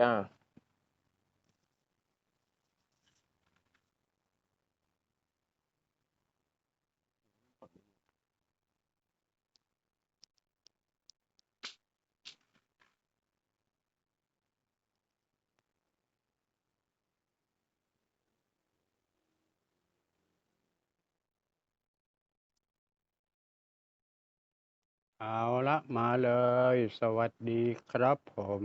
อ่าเอาละมาเลย สวัสดีครับผม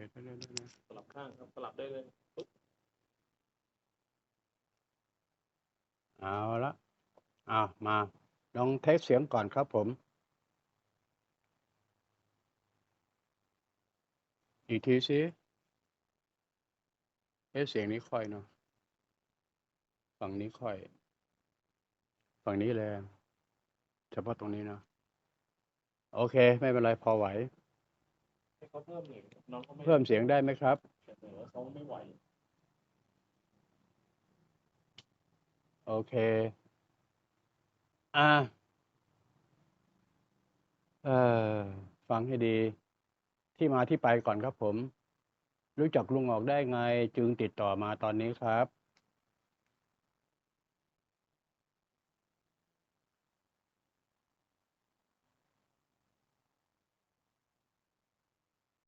ดี๋ยวเดี๋ยวเดี๋ยวเดี๋ยวสลับข้างครับสลับได้เลยเอาละอ่ามา ลองเทสเสียงก่อนครับผมอีกทีสิเอะเสียงนี้ค่อยเนาะฝั่งนี้ค่อย ฝั่งนี้แรงเฉพาะตรงนี้เนาะโอเค ไม่เป็นไรพอไหว เขาเพิ่มหน่อยน้องเขาไม่เพิ่มเสียงได้ไหมครับเหนือเขาไม่ไหว โอเค อ่า เอ่อ ฟังให้ดี ที่มาที่ไปก่อนครับผม รู้จักลุงออกได้ไง จึงติดต่อมาตอนนี้ครับ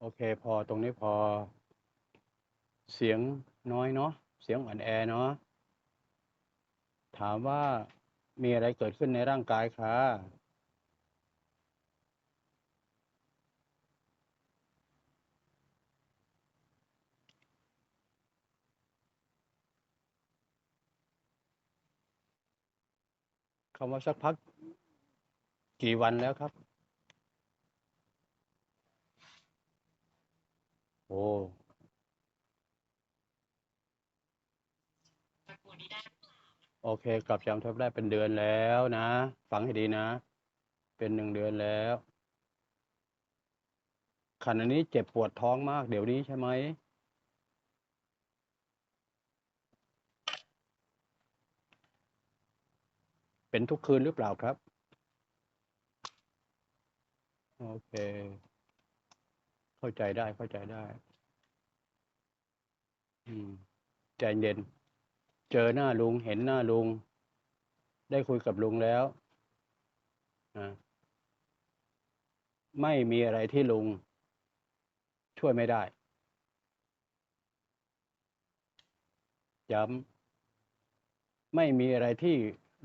โอเคพอตรงนี้พอ เสียงน้อยเนาะเสียงอ่อนแอเนาะถามว่ามีอะไรเกิดขึ้นในร่างกายคะคำว่าสักพักกี่วันแล้วครับ โอ้โอเคกลับจำทบได้เป็นเดือนแล้วนะ ฟังให้ดีนะ เป็นหนึ่งเดือนแล้วขณะนี้เจ็บปวดท้องมาก เดี๋ยวนี้ใช่ไหมเป็นทุกคืนหรือเปล่าครับ โอเค เข้าใจได้เข้าใจได้ อืมใจเย็น เจอหน้าลุงเห็นหน้าลุง ได้คุยกับลุงแล้วนะไม่มีอะไรที่ลุง ช่วยไม่ได้ ย้ำไม่มีอะไรที่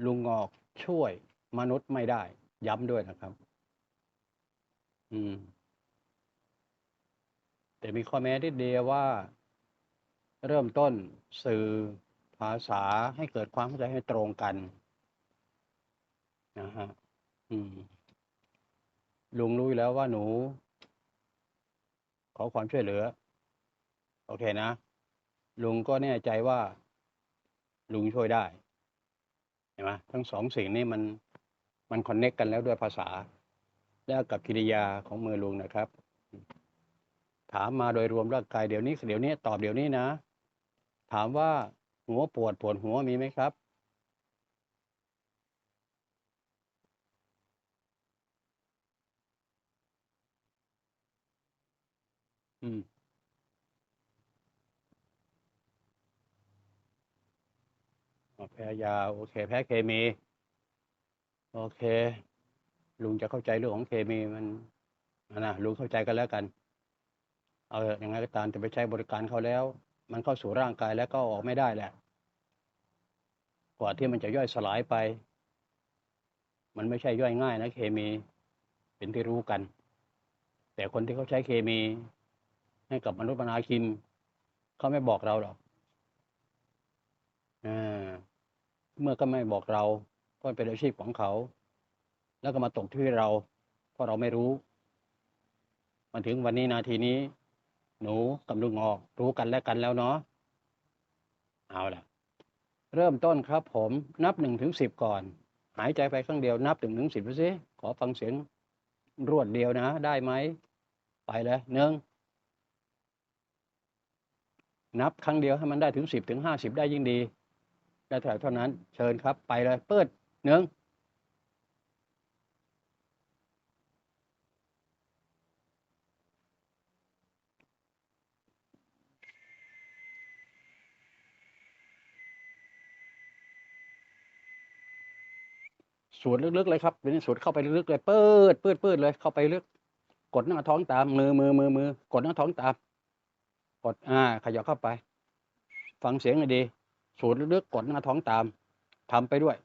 ลุงงอกช่วยมนุษย์ไม่ได้ ย้ำด้วยนะครับ อืม แต่มีข้อแม้ที่เดียวว่า เริ่มต้นสื่อภาษาให้เกิดความเข้าใจให้ตรงกันนะฮะอืมลุงรู้แล้วว่าหนู ขอความช่วยเหลือ โอเคนะ ลุงก็แน่ใจว่า ลุงช่วยได้เห็นไหมทั้งสองสิ่งนี้มันมันคอนเน็กกันแล้วด้วยภาษา แล้วกับกิริยาของมือลุงนะครับ ถามมาโดยรวมร่างกายเดี๋ยวนี้เดี๋ยวนี้ตอบเดี๋ยวนี้นะ ถามว่าหัวปวดปวดหัวมีไหมครับ อืมแพ้ยาโอเค แพ้เคมี โอเค ลุงจะเข้าใจเรื่องของเคมีมันนะลุงเข้าใจกันแล้วกัน เอาอะยังไงก็ตามจะไปใช้บริการเขาแล้ว มันเข้าสู่ร่างกายแล้วก็ออกไม่ได้แหละ กว่าที่มันจะย่อยสลายไป มันไม่ใช่ย่อยง่ายนะเคมีเป็นที่รู้กัน แต่คนที่เขาใช้เคมี ให้กับมนุษย์มนาคินเขาไม่บอกเราหรอกอ่าเมื่อก็ไม่บอกเราเพราะเป็นอาชีพของเขา แล้วก็มาตกที่เรา เพราะเราไม่รู้ มาถึงวันนี้นาทีนี้ หนูกับลุงออกรู้กันและกันแล้วเนาะเอาล่ะ เริ่มต้นครับผมนับหนึ่งถึงสิบก่อน หายใจไปครั้งเดียวนับถึงถึงสิบดูสิขอฟังเสียงรวดเดียวนะ ได้ไหม ไปเลยหนึ่งนับครั้งเดียวให้มันได้ถึงสิบถึงห้าสิบได้ยิ่งดี ได้เท่าเท่านั้น เชิญครับ ไปเลย เปิดหนึ่ง สูดลึกๆเลยครับทีนี้สูดเข้าไปลึกๆเลยเปิดเปิดเปิดเลย เข้าไปลึก กดหน้าท้องตามมือมือมือมือกดหน้าท้องตามกดอ่าขยับเข้าไป ฟังเสียงให้ดีสูดลึกๆกดหน้าท้องตามทำไปด้วย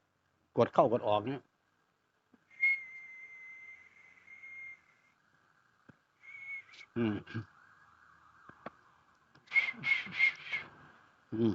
กดเข้ากดออกเนี่ยอืมอืม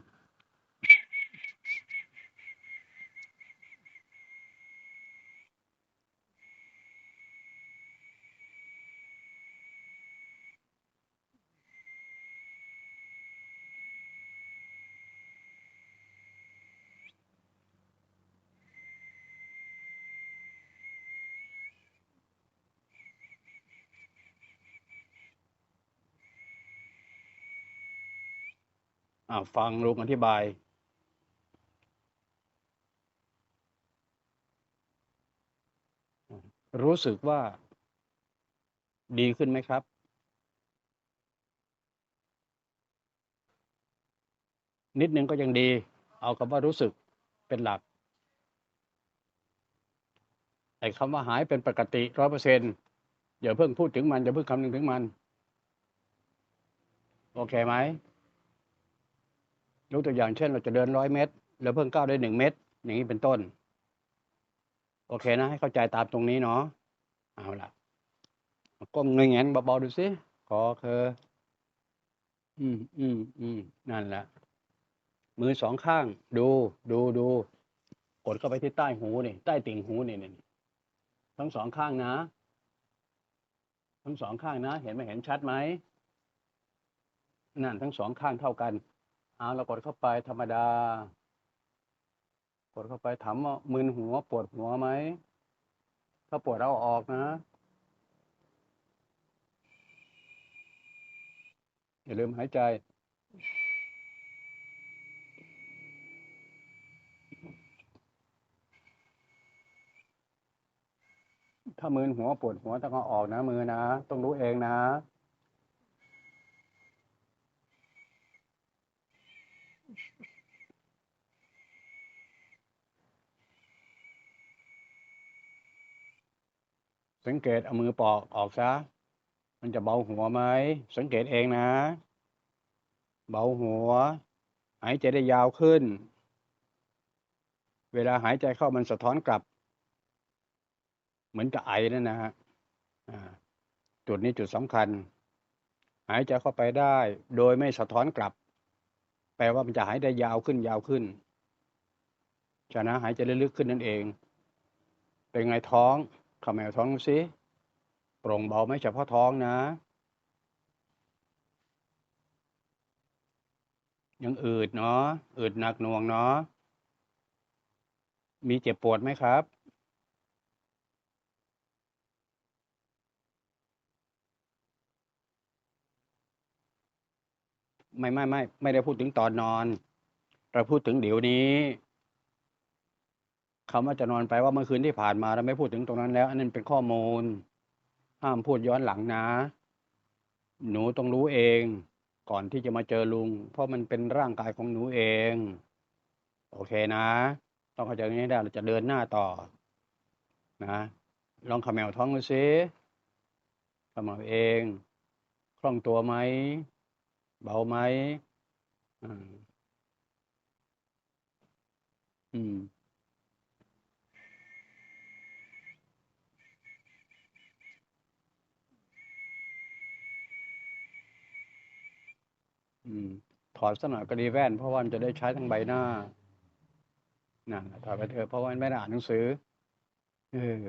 ฟังลุงอธิบาย รู้สึกว่าดีขึ้นไหมครับ นิดนึงก็ยังดี เอาคำว่ารู้สึกเป็นหลักไอ้คำว่าหายเป็นปกติร้อยเปอร์เซ็นอย่าเพิ่งพูดถึงมัน อย่าเพิ่งคำนึงถึงมัน โอเคไหม ยกตัวอย่างเช่นเราจะเดินร้อยเมตรแล้วเพิ่งก้าวได้หนึ่งเมตร อย่างนี้เป็นต้น โอเคนะ ให้เข้าใจตามตรงนี้เนาะเอาล่ะก้มเงยแงนเบาๆดูสิขอคืออืมอืมอืมนั่นแหละมือสองข้าง ดูดูดูกดเข้าไปที่ใต้หูนี่ใต้ติ่งหูนี่นี่ทั้งสองข้างนะ ทั้งสองข้างนะ เห็นไหมเห็นชัดไหมนั่นทั้งสองข้างเท่ากัน เอาเรากดเข้าไปธรรมดา กดเข้าไปถามว่ามึนหัวปวดหัวไหม ถ้าปวดเอาออกนะ อย่าลืมหายใจถ้ามึนหัวปวดหัวต้องเอาออกนะมือนะ ต้องรู้เองนะ สังเกตเอามือปอกออกซะ มันจะเบาหัวไหม สังเกตเองนะ เบาหัว หายใจได้ยาวขึ้น เวลาหายใจเข้ามันสะท้อนกลับ เหมือนกับไอนั่นนะฮะจุดนี้จุดสำคัญ หายใจเข้าไปได้ โดยไม่สะท้อนกลับ แปลว่ามันจะหายได้ยาวขึ้นยาวขึ้นฉะนั้นหายใจลึกขึ้นนั่นเอง เป็นไงท้อง ขมวท้องสิโปร่งเบาไหม่เฉพาะท้องนะ ยังอืดเนาะอืดหนักหน่วงเนาะมีเจ็บปวดไหมครับ ไม่ไม่ไม่ไม่ได้พูดถึงตอนนอน เราพูดถึงเดี๋ยวนี้ คำว่าจะนอนไปว่าเมื่อคืนที่ผ่านมาเราไม่พูดถึงตรงนั้นแล้ว อันนั้นเป็นข้อมูล ห้ามพูดย้อนหลังนะ หนูต้องรู้เอง ก่อนที่จะมาเจอลุง เพราะมันเป็นร่างกายของหนูเอง โอเคนะ ต้องเข้าใจงนี้ได้เราจะเดินหน้าต่อ นะ ลองขมวท้องดูซิเขมวเองคล่องตัวไหมเบาไหมอืมอืม อืม ถอดสนอยก็ดีแว่น เพราะว่ามันจะได้ใช้ทั้งใบหน้านั่นน่ะถอดไปเถอะเพราะว่าไม่ได้อ่านหนังสือเออ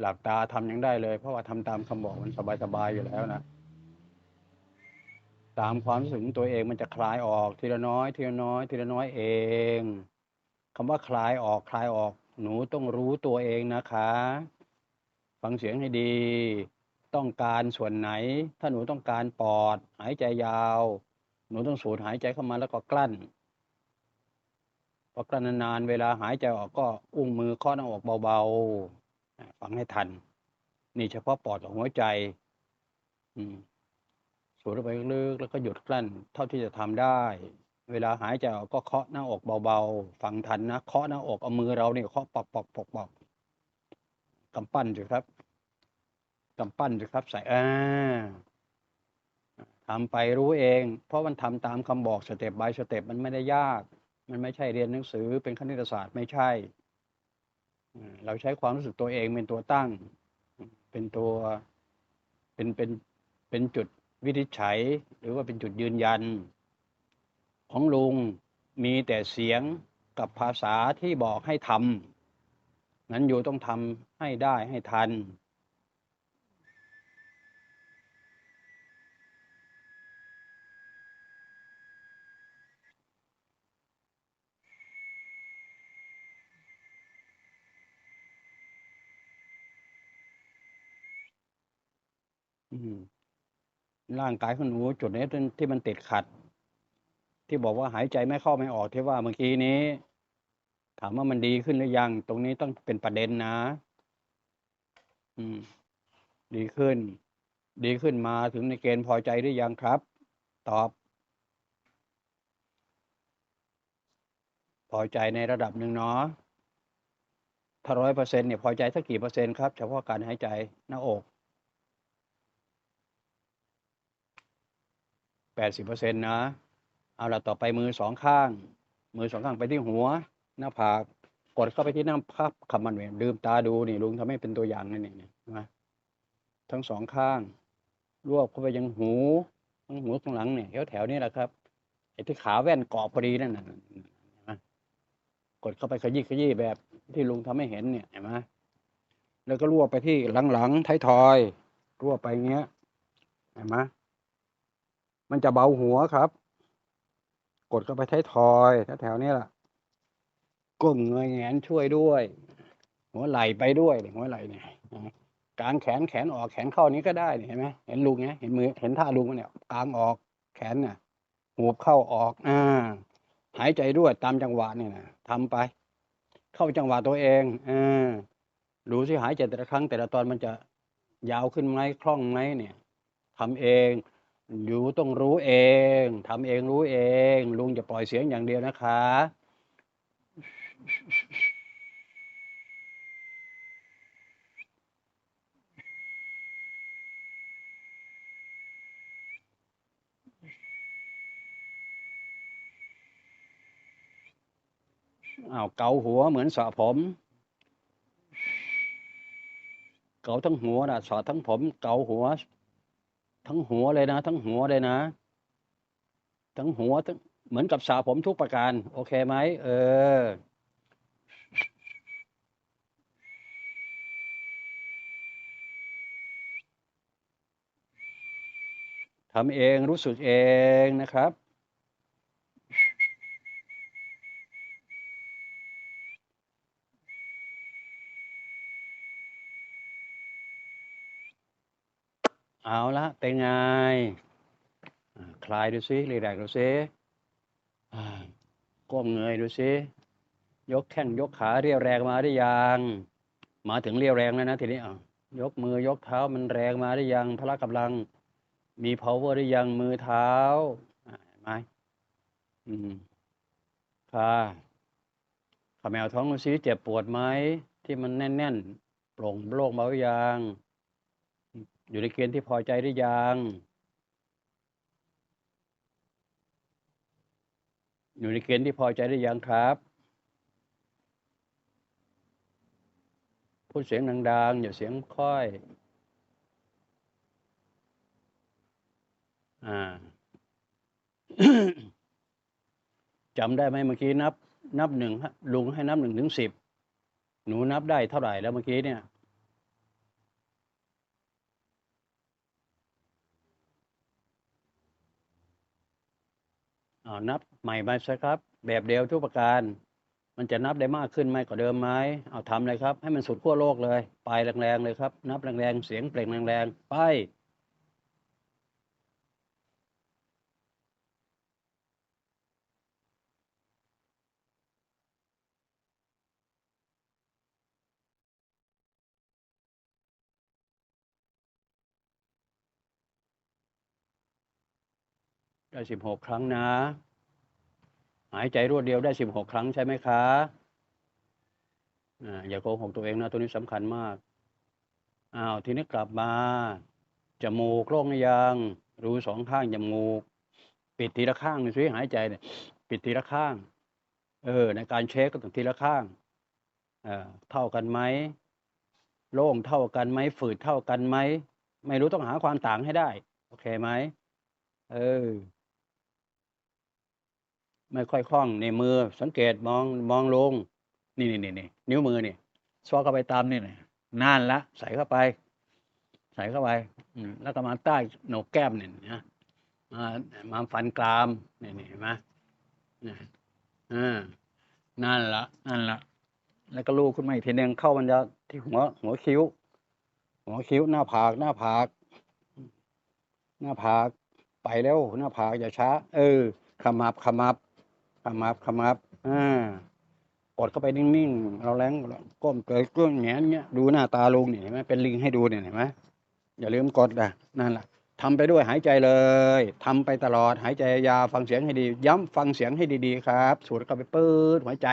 หลับตาทำยังได้เลย เพราะว่าทำตามคำบอกมันสบายๆอยู่แล้วนะตามความรู้สึกของตัวเองมันจะคลายออกทีละน้อย ทีละน้อย ทีละน้อยเองคำว่าคลายออกคลายออก หนูต้องรู้ตัวเองนะคะ ฟังเสียงให้ดี ต้องการส่วนไหน ถ้าหนูต้องการปอด หายใจยาว หนูต้องสูดหายใจเข้ามาแล้วก็กลั้นพอกลั้นนานๆเวลาหายใจออกก็อุ้งมือเคาะหน้าอกเบาๆฟังให้ทัน นี่เฉพาะปอดกับหัวใจ อืมสูดไปลึกๆแล้วก็หยุดกลั้น เท่าที่จะทำได้ เวลาหายใจออกก็เคาะหน้าอกเบาๆฟังทันนะเคาะหน้าอกเอามือเราเนี่ยเคาะปอกปอกปอกปอกกำปั้นสิครับ กำปั้นสิครับ ใส่อ่าทำไปรู้เอง เพราะมันทำตามคำบอกสเต็ปบายสเต็ปมันไม่ได้ยาก มันไม่ใช่เรียนหนังสือเป็นคณิตศาสตร์ไม่ใช่ เราใช้ความรู้สึกตัวเองเป็นตัวตั้ง เป็นตัวเป็นเป็นเป็นจุดวินิจฉัย หรือว่าเป็นจุดยืนยัน ของลุงมีแต่เสียงกับภาษาที่บอกให้ทำงั้นอยู่ต้องทำให้ได้ให้ทัน อืม ร่างกายของหนูจุดนี้ที่มันติดขัด ที่บอกว่าหายใจไม่เข้าไม่ออกที่ว่าเมื่อกี้นี้ ถามว่ามันดีขึ้นหรือยัง ตรงนี้ต้องเป็นประเด็นนะ อืม ดีขึ้น ดีขึ้นมาถึงในเกณฑ์พอใจหรือยังครับ ตอบ พอใจในระดับหนึ่งเนาะถ้าร้อยเปอร์เซ็นเนี่ยพอใจสักกี่เปอร์เซ็นต์ครับ เฉพาะการหายใจหน้าอก แปดสิบเปอร์เซ็นต์นะเอาละต่อไปมือสองข้าง มือสองข้างไปที่หัว หน้าผากกดเข้าไปที่หน้าพับคำมันเวลืมตาดูนี่ลุงทำให้เป็นตัวอย่างนี่นี่นี่นะทั้งสองข้างรวบเข้าไปยังหูทั้งหูข้างหลังเนี่ยแถวแถวนี้แหละครับไอ้ที่ขาแว่นเกาะพอดีนั่นน่ะนไหมกดเข้าไปขยี้ขยี้แบบที่ลุงทำให้เห็นเนี่ยเห็นไหมแล้วก็รวบไปที่หลังๆท้ายทอยรวบไปเงี้ยเห็นไหม มันจะเบาหัวครับ กดเข้าไปท้ายทอยแถวๆนี้แหละก้มเงยแงนช่วยด้วย หัวไหลไปด้วยเนี่ยหัวไหลเนี่ยกางแขนแขนออกแขนเข้านี้ก็ได้เห็นไหมเห็นลุงเนี้ยเห็นมือเห็นท่าลุงเนี่ยกางออกแขนเนี่ยหูบเข้าออกอ่าหายใจด้วยตามจังหวะเนี่ยนะทำไป เข้าจังหวะตัวเองอ่ารู้สิหายใจแต่ละครั้ง แต่ละตอนมันจะยาวขึ้นไหมคล่องไหมเนี่ยทำเอง อยู่ต้องรู้เอง ทำเองรู้เอง ลุงจะปล่อยเสียงอย่างเดียวนะคะ อ้าวเกาหัวเหมือนสระผม เกาทั้งหัวนะสอดทั้งผม เกาหัว ทั้งหัวเลยนะ ทั้งหัวเลยนะ ทั้งหัวทั้งเหมือนกับสาผมทุกประการ โอเคไหมเออทำเองรู้สึกเองนะครับ เอาละเป็นไงคลายดูซิรีแลกดูซิก้มเงยดูซิยกแข้งยกขาเรียวแรงมาได้ยังมาถึงเรียวแรงแล้วนะทีนี้อะยกมือยกเท้ามันแรงมาได้ยังพละกำลัง มี power ได้ยังมือเท้าเห็นไหมอืมค่ะขมแมวท้องดูซิเจ็บปวดไหมที่มันแน่นๆโปร่งโล่งเบาหรือยัง อยู่ในเกณฑ์ที่พอใจหรือยัง อยู่ในเกณฑ์ที่พอใจหรือยังครับพูดเสียงดังๆอย่าเสียงค่อย อ่าจำได้ไหมเมื่อกี้นับ นับหนึ่งฮะลุงให้นับหนึ่งถึงสิบหนูนับได้เท่าไหร่แล้วเมื่อกี้เนี่ย อ่านับใหม่มาซะครับ แบบเดียวทุกประการ มันจะนับได้มากขึ้นไหมกว่าเดิมไหมเอาทำเลยครับ ให้มันสุดขั้วโลกเลย ไปแรงๆเลยครับ นับแรงๆ เสียงเปล่งแรงๆ ไป ได้สิบหกครั้งนะ หายใจรวดเดียวได้สิบหกครั้งใช่ไหมคะอ่าอย่าโกหกตัวเองนะตัวนี้สำคัญมากอ้าวทีนี้กลับมาจมูกโล่งยังรูสองข้างจมูก ปิดทีละข้างหน่อยสิหายใจเนี่ยปิดทีละข้าง เออ ในการเช็คก็ต้องทีละข้างเอ่อเท่ากันไหมโล่งเท่ากันไหมฝืดเท่ากันไหมไม่รู้ต้องหาความต่างให้ได้ โอเคไหมเออ ไม่ค่อยคล่องในมือ สังเกตมองมองลง นี่นี่นี่นี่นิ้วมือนี่ซอกเข้าไปตามนี่นี่นั่นละ ใส่เข้าไป ใส่เข้าไปอืแล้วก็มาใต้โหนกแก้มเนี่ยนะมามาฟันกรามนี่นี่เห็นไหมนี่นั่นละนั่นละแล้วก็ลูกขึ้นมาอีกทีหนึ่งเข้ามันจะที่หัวหัวคิ้ว หัวคิ้วหน้าผาก หน้าผาก หน้าผาก ไปแล้วหน้าผากอย่าช้า เออขมับขมับ ขมับขมับอ่ากดเข้าไปนิ่งๆ เราแรงก้มเกยก้มแงนเงี้ยดูหน้าตาลุงนี่ยเห็นไหมเป็นลิงให้ดูเนี่ยเห็นไหมอย่าลืมกดนะนั่นแหละทำไปด้วยหายใจเลยทำไปตลอดหายใจยาวฟังเสียงให้ดี ย้ำฟังเสียงให้ดีๆครับ สูดเข้าไปปื๊ดหัวใจ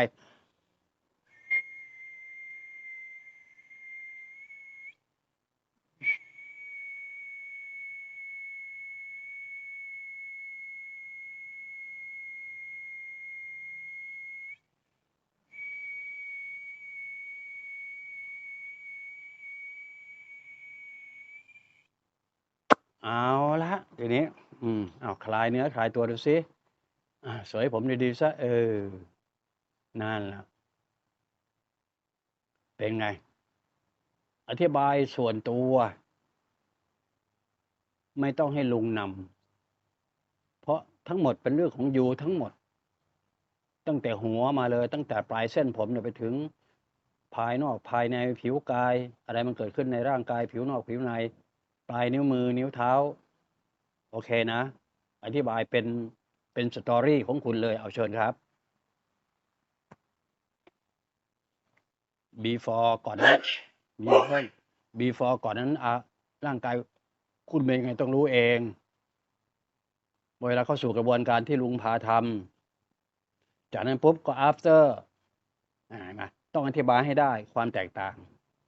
เอาละทีนี้ อืมเอาค ลายเนื้อคลายตัวดูสิสวยผมดีๆซะเออ นั่นละเป็นไง อธิบายส่วนตัว ไม่ต้องให้ลุงนำเพราะทั้งหมดเป็นเรื่องของยูทั้งหมด ตั้งแต่หัวมาเลย ตั้งแต่ปลายเส้นผมเนี่ยไปถึง ภายนอกภายในผิวกาย อะไรมันเกิดขึ้นในร่างกาย ผิวนอกผิวใน ปลายนิ้วมือนิ้วเท้า โอเคนะ อธิบายเป็นเป็นสตอรี่ของคุณเลยเอาเชิญครับ before ก่อนนั้น before before ก่อนนั้นอะร่างกายคุณเป็นยังไงต้องรู้เอง เวลาเข้าสู่กระบวนการที่ลุงพาทำจากนั้นปุ๊บก็ after อ่าต้องอธิบายให้ได้ความแตกต่าง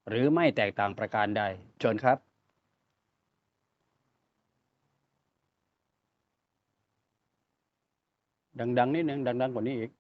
หรือไม่แตกต่างประการใดเชิญครับ ดังๆนิดนึงดังๆกว่านี้อีก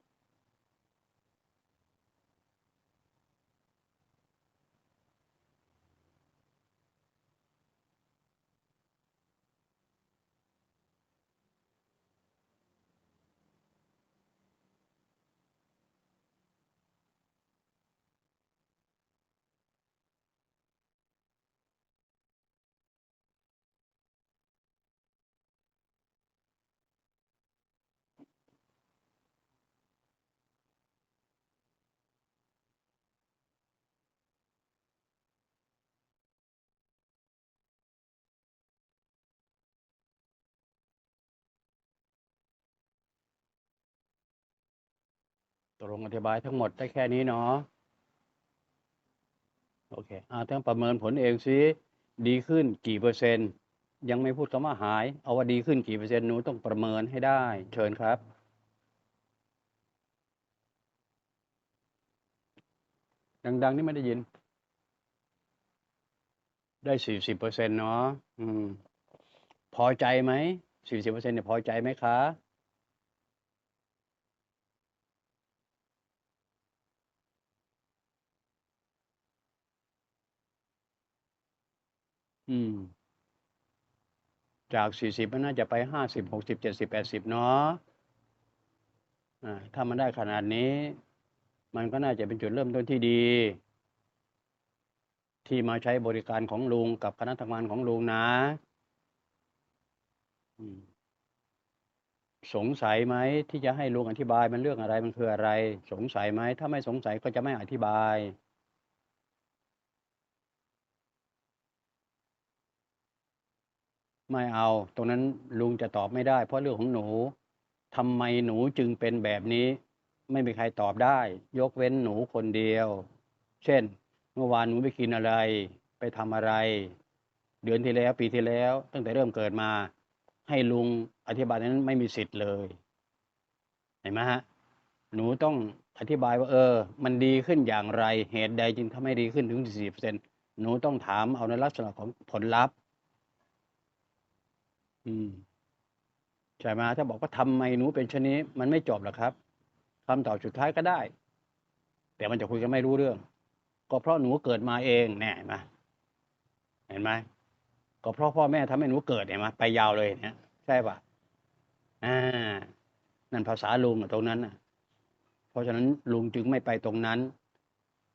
ตกลงอธิบายทั้งหมดได้แค่นี้เนาะโอเคอ่าต้องประเมินผลเองซิดีขึ้นกี่เปอร์เซ็นต์ ยังไม่พูดคำว่าหาย เอาว่าดีขึ้นกี่เปอร์เซ็นต์หนูต้องประเมินให้ได้ เชิญครับดังๆนี่ไม่ได้ยิน ได้สี่สิบเปอร์เซ็นต์เนาะอืม พอใจไหมสี่สิบเปอร์เซ็นต์เนี่ยพอใจไหมคะ อืม จากสี่สิบมันน่าจะไปห้าสิบหกสิบเจ็ดสิบแปดสิบเนาะอ่าถ้ามันได้ขนาดนี้ มันก็น่าจะเป็นจุดเริ่มต้นที่ดี ที่มาใช้บริการของลุงกับคณะทำงานของลุงนะสงสัยไหมที่จะให้ลุงอธิบายมันเรื่องอะไรมันคืออะไร สงสัยไหมถ้าไม่สงสัยก็จะไม่อธิบาย ไม่เอา ตรงนั้นลุงจะตอบไม่ได้ เพราะเรื่องของหนูทำไมหนูจึงเป็นแบบนี้ ไม่มีใครตอบได้ ยกเว้นหนูคนเดียว เช่น เมื่อวานหนูไปกินอะไร ไปทำอะไร เดือนที่แล้วปีที่แล้ว ตั้งแต่เริ่มเกิดมา ให้ลุงอธิบายนั้นไม่มีสิทธิ์เลยเห็นไหมฮะหนูต้องอธิบายว่าเออ มันดีขึ้นอย่างไร เหตุใดจึงทำให้ดีขึ้นถึง 40%หนูต้องถามเอาในลักษณะของผลลัพธ์ อืมใช่ไหมถ้าบอกว่าทำไมหนูเป็นชนนี้ มันไม่จบหรอกครับคำตอบสุดท้ายก็ได้ แต่มันจะคุยกันไม่รู้เรื่อง ก็เพราะหนูเกิดมาเองแน่เห็นไหมเห็นไหมก็เพราะพ่อแม่ทำให้หนูเกิดเห็นไหมไปยาวเลยเนี่ยใช่ปะอ่านั่นภาษาลุงตรงนั้นน่ะเพราะฉะนั้นลุงจึงไม่ไปตรงนั้น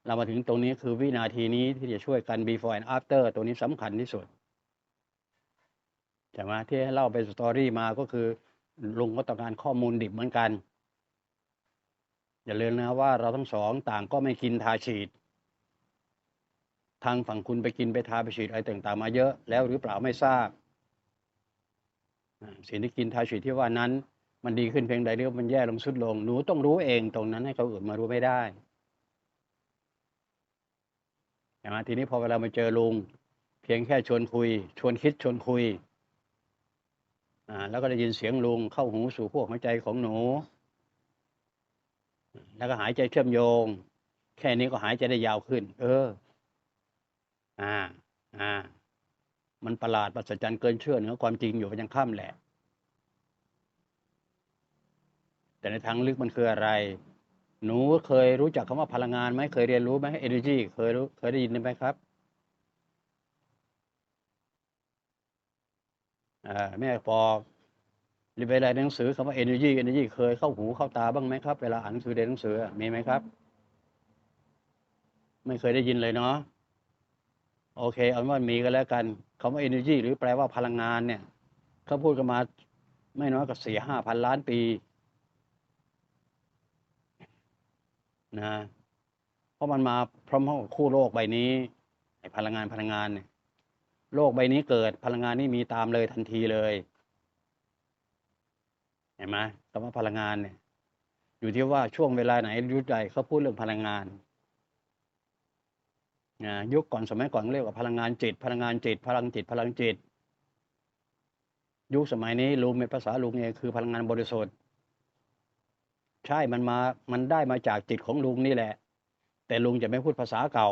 เรามาถึงตรงนี้คือวินาทีนี้ที่จะช่วยกัน before and after ตัวนี้สำคัญที่สุด ใช่ไหมที่เล่าเป็นสตอรี่มาก็คือ ลุงก็ต้องการข้อมูลดิบเหมือนกัน อย่าลืมนะว่าเราทั้งสองต่างก็ไม่กินทาฉีด ทางฝั่งคุณไปกินไปทาไปฉีดอะไรต่างๆมาเยอะแล้วหรือเปล่าไม่ทราบสิ่งที่กินทาฉีดที่ว่านั้น มันดีขึ้นเพียงใดหรือมันแย่ลงสุดลงหนูต้องรู้เองตรงนั้นให้เขาอื่นมารู้ไม่ได้ใช่ไหมทีนี้พอเวลามาเจอลุง เพียงแค่ชวนคุย ชวนคิดชวนคุย แล้วก็ได้ยินเสียงลุงเข้าหูสู่พวกหัวใจของหนู แล้วก็หายใจเชื่อมโยง แค่นี้ก็หายใจได้ยาวขึ้น เออ อ่า อ่า มันประหลาดประศจรรย์เกินเชื่อเหนือความจริงอยู่ยังค่ำแหละ แต่ในทางลึกมันคืออะไร หนูเคยรู้จักคำว่าพลังงานไหมเคยเรียนรู้ไหม energy เคยรู้ เคยได้ยินไหมครับอ่า แม่ปอกเวลาเรียหนังสือคำว่า energy energy เคยเข้าหูเข้าตาบ้างไหมครับ เวลาอ่านหนังสือเรียนหนังสือมีไหมครับ ไม่เคยได้ยินเลยเนาะโอเคเอาว่ามีก็แล้วกันคำว่า energy หรือแปลว่าพลังงานเนี่ยเขาพูดกันมาไม่น้อยกว่าสี่ห้าพันล้านปีนะเพราะมันมาพร้อมๆกับคู่โลกใบนี้พลังงานพลังงานเนี่ย โลกใบนี้เกิดพลังงานนี่มีตามเลยทันทีเลย เห็นไหมคำว่าพลังงานเนี่ย อยู่ที่ว่าช่วงเวลาไหนยุคใดเขาพูดเรื่องพลังงานนะยุคก่อนสมัยก่อนเรียกว่าพลังงานจิต พลังงานจิต พลังจิต พลังจิต ยุคสมัยนี้ลุงในภาษาลุงเองคือพลังงานบริสุทธิ์ ใช่มันมามันได้มาจากจิตของลุงนี่แหละ แต่ลุงจะไม่พูดภาษาเก่า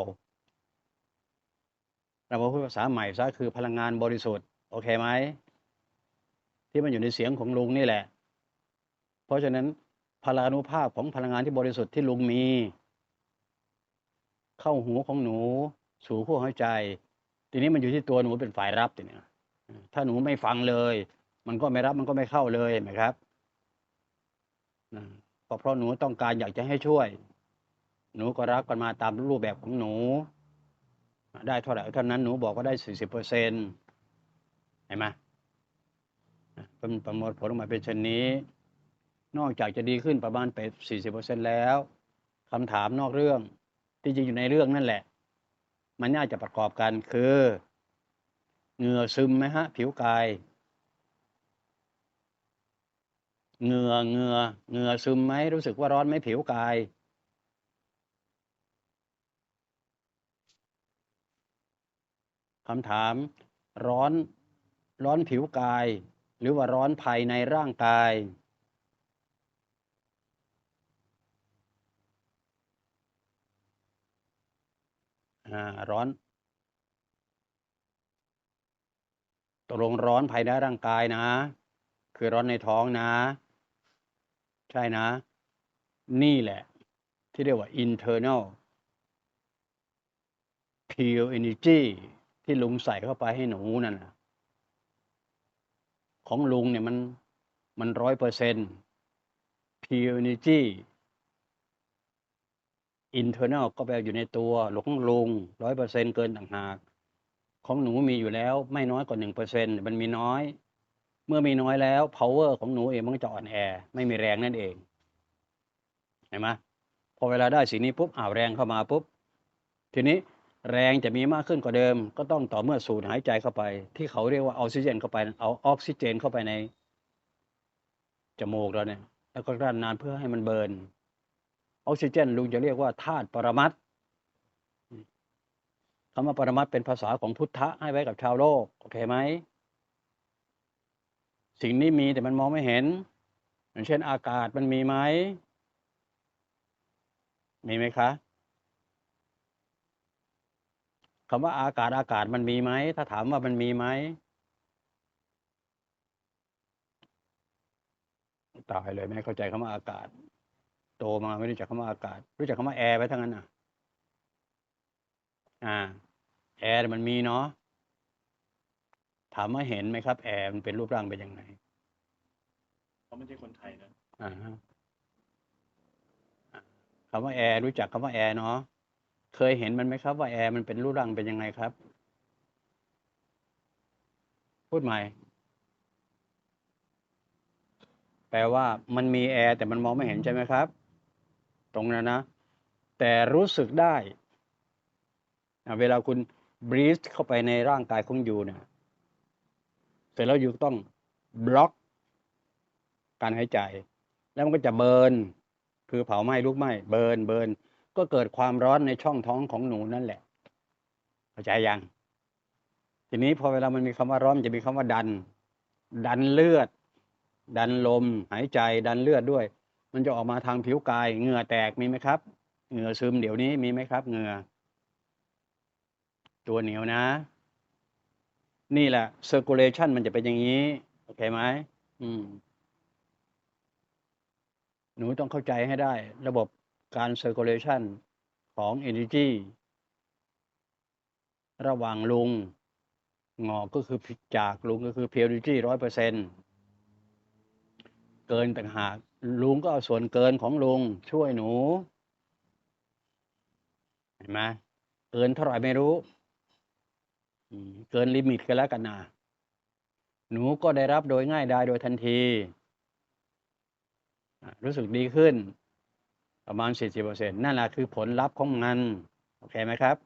เรามาพูดภาษาใหม่ซะคือพลังงานบริสุทธิ์โอเคไหมที่มันอยู่ในเสียงของลุงนี่แหละ เพราะฉะนั้นพลานุภาพของพลังงานที่บริสุทธิ์ที่ลุงมี เข้าหูของหนู สู่ขั้วหัวใจ ทีนี้มันอยู่ที่ตัวหนูเป็นฝ่ายรับทีนี้ถ้าหนูไม่ฟังเลย มันก็ไม่รับมันก็ไม่เข้าเลยเห็นไหมครับก็เพราะหนูต้องการอยากจะให้ช่วย หนูก็รักกันมาตามรูปแบบของหนู ได้เท่าไหร่เท่านั้นหนูบอกว่าได้สี่สิบเปอร์เซ็นเห็นไหมเป็นประมวลผลออกมาเป็นเช่นนี้ นอกจากจะดีขึ้นประมาณไปสี่สิบเปอร์เซ็นต์แล้วคำถามนอกเรื่องที่จริงอยู่ในเรื่องนั่นแหละ มันน่าจะประกอบกันคือเหงื่อซึมไหมฮะ ผิวกายเหงื่อเหงื่อเหงื่อซึมไหมรู้สึกว่าร้อนไหมผิวกาย คำถามร้อนร้อนผิวกาย หรือว่าร้อนภายในร่างกายอ่าร้อนตกลงร้อนภายในร่างกายนะ คือร้อนในท้องนะ ใช่นะ นี่แหละ ที่เรียกว่า internal pure energy ที่ลุงใส่เข้าไปให้หนูนั่นนะของลุงเนี่ยมันมันร้อยเปอร์เซ็นต์ pure energy internal ก็แปลอยู่ในตัวหลงลุงร้อยเปอร์เซ็นเกินต่างหาก ของหนูมีอยู่แล้วไม่น้อยกว่าหนึ่งเปอร์เซ็นมันมีน้อย เมื่อมีน้อยแล้ว power ของหนูเองมันก็จะอ่อนแอ ไม่มีแรงนั่นเองเห็นไหมพอเวลาได้สินี้ปุ๊บอ่าวแรงเข้ามาปุ๊บ ทีนี้ แรงจะมีมากขึ้นกว่าเดิม ก็ต้องต่อเมื่อสูดหายใจเข้าไป ที่เขาเรียกว่าออกซิเจนเข้าไปเอาออกซิเจนเข้าไปในจมูกเราเนี่ยแล้วก็กลั้นนานเพื่อให้มันเบิร์นออกซิเจนลุงจะเรียกว่าธาตุปรมัตถ์คำว่าปรมัตถ์เป็นภาษาของพุทธะให้ไว้กับชาวโลกโอเคไหมสิ่งนี้มีแต่มันมองไม่เห็น อย่างเช่นอากาศมันมีไหมมีไหมคะ คำว่าอากาศอากาศมันมีไหม ถ้าถามว่ามันมีไหม ตายเลยไม่เข้าใจคำว่าอากาศ โตมาไม่รู้จักคำว่าอากาศ รู้จักคำว่าแอร์ไหมทั้งนั้นอะ อ่า แอร์มันมีเนาะถามว่าเห็นไหมครับ แอร์มันเป็นรูปร่างเป็นยังไงเขาไม่ใช่คนไทยนะอ่าฮะอะคำว่าแอร์รู้จักคำว่าแอร์เนาะ เคยเห็นมันไหมครับว่าแอร์มันเป็นรูปร่างเป็นยังไงครับ พูดใหม่ แปลว่ามันมีแอร์แต่มันมองไม่เห็นใช่ไหมครับ ตรงนั้นนะ แต่รู้สึกได้ เวลาคุณบรีสเข้าไปในร่างกายของยูเนี่ยเสร็จแล้วยูต้องบล็อก การหายใจ แล้วมันก็จะเบิร์นคือเผาไหม้ลุกไหม้เบิร์นเบิร์น ก็เกิดความร้อนในช่องท้องของหนูนั่นแหละ เข้าใจยัง ทีนี้พอเวลามันมีคำว่าร้อนจะมีคำว่าดัน ดันเลือด ดันลม หายใจดันเลือดด้วย มันจะออกมาทางผิวกาย เหงื่อแตกมีไหมครับ เหงื่อซึมเดี๋ยวนี้มีไหมครับ เหงื่อตัวเหนียวนะ นี่แหละ circulation มันจะเป็นอย่างนี้ โอเคไหมอืมหนูต้องเข้าใจให้ได้ ระบบ การ circulation ของ energy ระหว่างลุงงอกก็คือผิดจากลุงก็คือ pure energy ร้อยเปอร์เซ็นเกินต่างหากลุงก็เอาส่วนเกินของลุงช่วยหนู เห็นไหมเกินเท่าไหร่ไม่รู้ เกินลิมิตกันแล้วกันนะหนูก็ได้รับโดยง่ายดายโดยทันที รู้สึกดีขึ้น ประมาณ 40%นั่นแหละคือผลลัพธ์ของมัน โอเคไหมครับ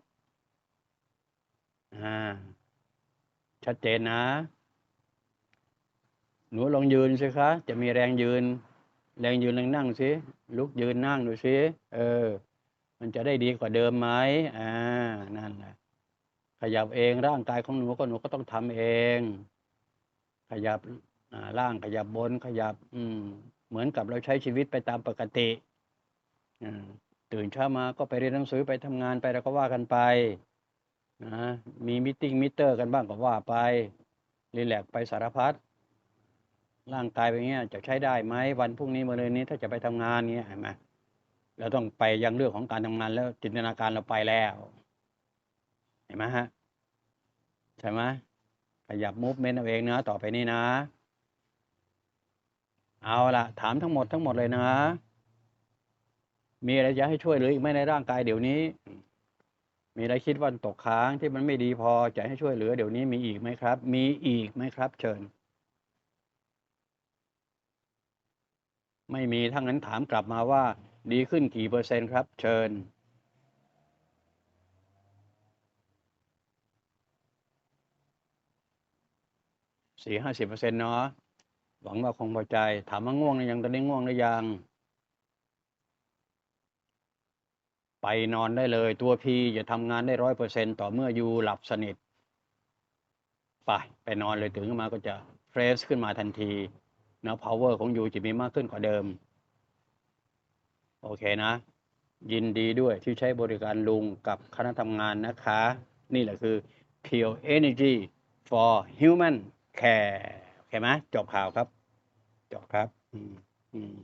อ่า ชัดเจนนะ หนูลองยืนสิคะ จะมีแรงยืน แรงยืนแรงนั่งสิ ลุกยืนนั่งดูสิ เออ มันจะได้ดีกว่าเดิมไหมอ่า นั่นแหละขยับเองร่างกายของหนูก็หนูก็ต้องทำเอง ขยับอ่าล่างขยับบนขยับ อืม เหมือนกับเราใช้ชีวิตไปตามปกติ ตื่นเช้ามาก็ไปเรียนหนังสือไปทำงานไปแล้วก็ว่ากันไปนะมีมิ팅มิเตอร์กันบ้างก็ว่าไปรีแลกไปสารพัดร่างกายเป็นเงี้ยจะใช้ได้ไหมวันพรุ่งนี้มะรืนนี้ถ้าจะไปทำงานเงี้ยเห็นไหมเราต้องไปยังเรื่องของการทำงานแล้วจินตนาการเราไปแล้วเห็นไหมฮะใช่ไหมขยับมูฟเมนต์เอาเองนะต่อไปนี้นะ เอาละถามทั้งหมดทั้งหมดเลยนะ มีอะไรจะให้ช่วยเหลืออีกไหมในร่างกายเดี๋ยวนี้ มีอะไรคิดว่าตกค้างที่มันไม่ดีพอจะให้ช่วยเหลือเดี๋ยวนี้มีอีกไหมครับ มีอีกไหมครับ เชิญ ไม่มีทั้งนั้นถามกลับมาว่า ดีขึ้นกี่เปอร์เซ็นต์ครับ เชิญสี่ห้าสิบเปอร์เซ็นต์เนาะหวังว่าคงพอใจ ถามว่าง่วงหรือยังตอนนี้ง่วงหรือยัง ไปนอนได้เลยตัวพีจะทำงานได้ร้อยเปอร์เซ็นต่อเมื่อยูหลับสนิท ไปไปนอนเลยตื่นขึ้นมาก็จะเฟรชขึ้นมาทันทีนะ power ของยูจะมีมากขึ้นกว่าเดิม โอเคนะ ยินดีด้วยที่ใช้บริการลุงกับคณะทำงานนะคะ นี่แหละคือ Pure Energy for Human Care โอเคไหมจบข่าวครับ จบครับ อืมอืม